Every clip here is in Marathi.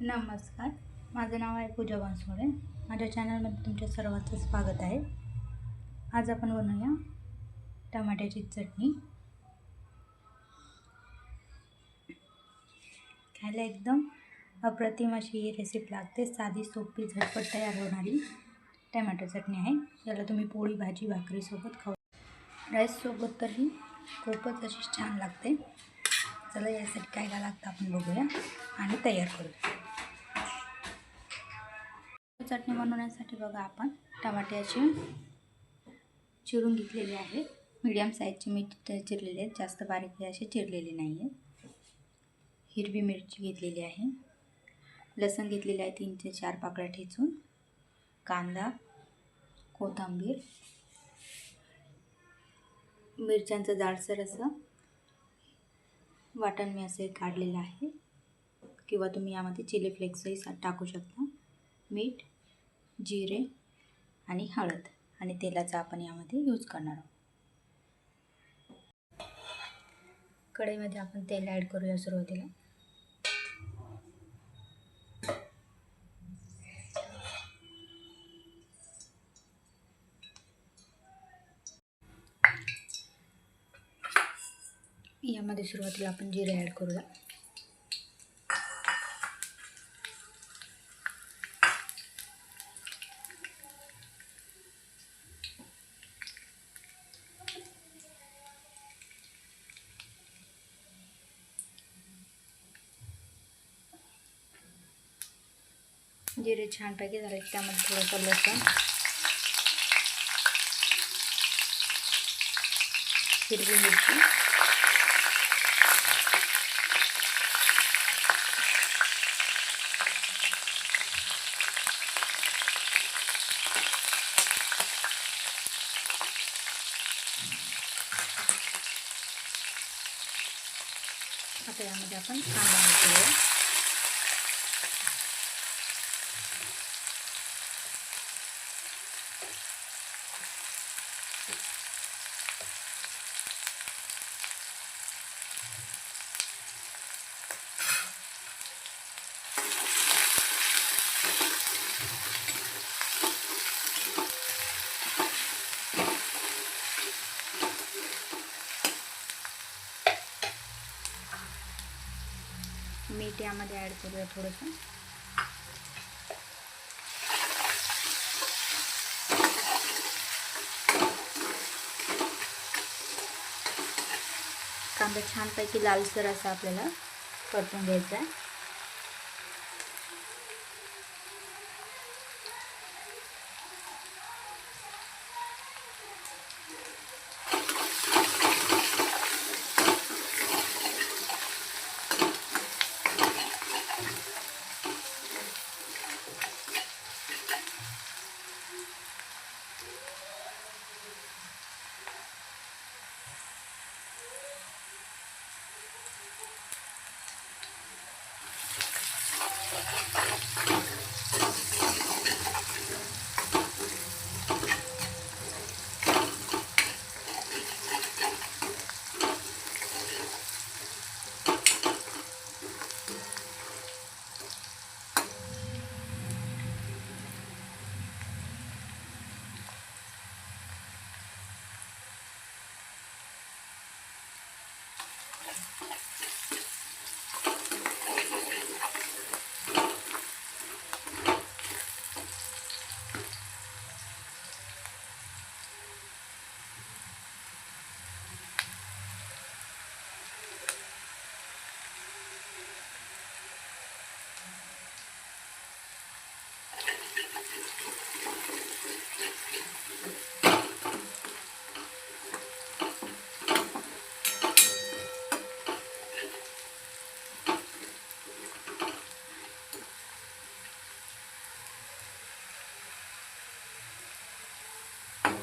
नमस्कार. माझं नाव आहे पूजा बनसोडे माझ्या चॅनलमध्ये तुमच्या सर्वांचं स्वागत आहे. आज आपण बनवूया टमाट्याची चटणी. खायला एकदम अप्रतिम अशी ही रेसिपी लागते. साधी सोपी झटपट तयार होणारी टमॅटो चटणी आहे. याला तुम्ही पोळी भाजी भाकरीसोबत खाऊ राईससोबत तरी खूपच अशी छान लागते. चला यासाठी काय काय लागतं आपण बघूया आणि तयार करूया. चटणी बनवण्यासाठी बघा आपण. टमाट्याची चिरून घेतलेले आहे. मीडियम साईजचे मीठ चिरलेले आहेत जास्त बारीक असे चिरलेले नाही आहेत हिरवी मिरची घेतलेली आहे. लसण घेतलेले आहे तीन ते चार पाकळ्या ठेचून. कांदा कोथिंबीर. मिरच्यांचं जाडसर असं वाटण मी असे काढलेलं आहे. किंवा तुम्ही यामध्ये चिली फ्लेक्सही टाकू शकता. मीठ जिरे आणि हळद आणि तेलाचा आपण यामध्ये यूज करणार आहोत. कढईमध्ये आपण तेल ॲड करूया सुरुवातीला. यामध्ये सुरुवातीला आपण जिरे ॲड करूया. जिरे छानपैकी झाले त्यामध्ये थोडंसं लसूण हिरवी मिरची आता यामध्ये आपण कांदा करूया मीठ यामध्ये ॲड करूया थोडंसं. कांदा छानपैकी लालसर असा आपल्याला परतून घ्यायचा आहे.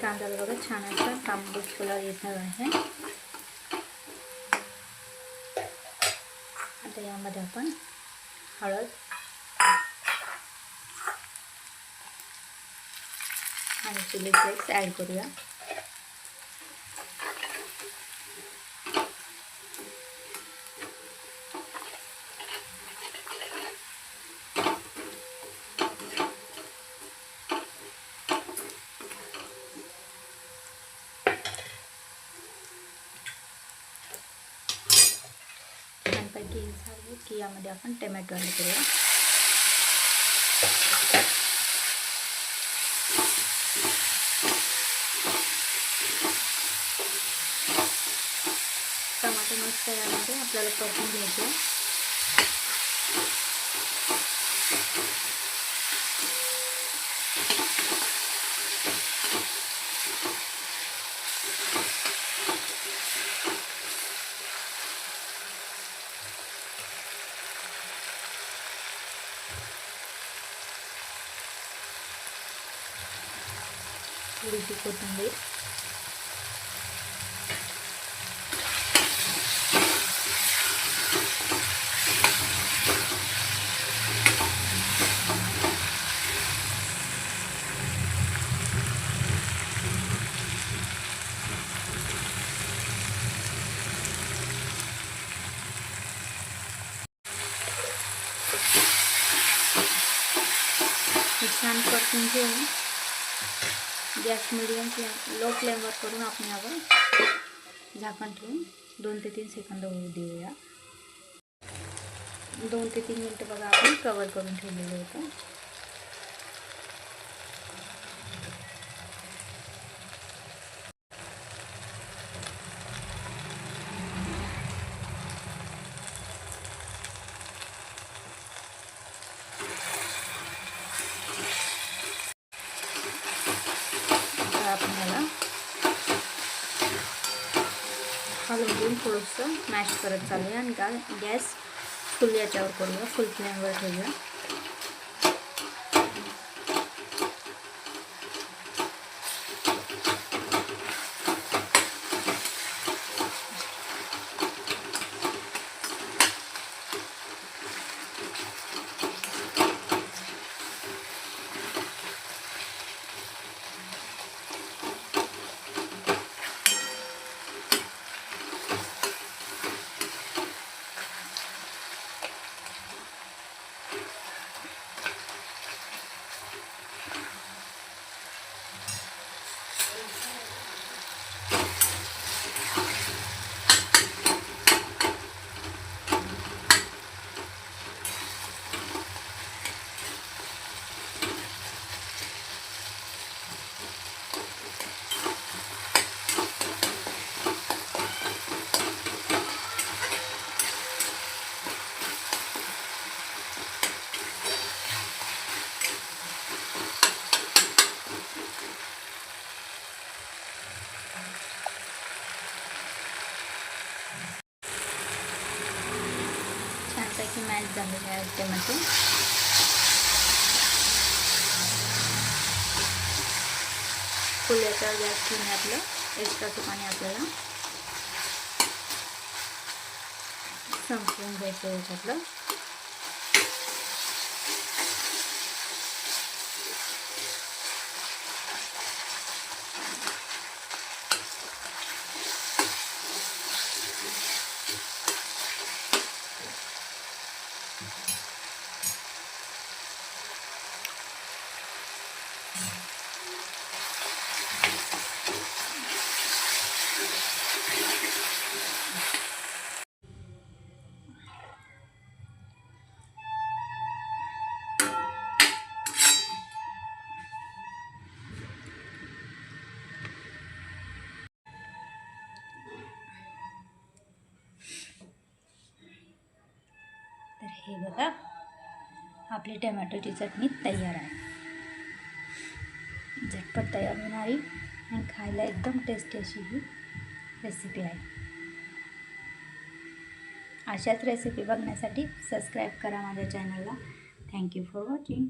कांद्याला बघा छान असं तांबूस कलर येत आहे. आता यामध्ये आपण हळद आणि चिली फ्लेक्स ॲड करूया. की की यामध्ये आपण टमॅटो ॲड करूया टमाटे मस्त यामध्ये आपल्याला परतून घ्यायचे थोडीशी कोथिंबीर हे छान परतून घेऊन गॅस मिडियम फ्लेम लो फ्लेमवर करून आपण यावर झाकण ठेवून दोन ते तीन सेकंद होऊ देऊया. दोन ते तीन मिनटं बघा आपण कवर करून ठेवलेलं होतं आता आपण याला हलवून थोडंसं मॅश करत चालूया आणि गा गॅस फुल याच्यावर करूया फुल फ्लेमवर ठेवूया छानपैकी मॅच झालेलं आहे त्यामध्ये त्याच्यावर गॅस ठेवून आपलं एक्स्ट्राचं पाणी आपल्याला संपवून घ्यायचं याच्यातलं आपली टमॅटोची चटणी तयार आहे. झटपट तयार होणारी आणि खायला एकदम टेस्टी अशी ही रेसिपी आहे. अशाच रेसिपी बघण्यासाठी सबस्क्राईब करा माझ्या चॅनलला थँक्यू फॉर वॉचिंग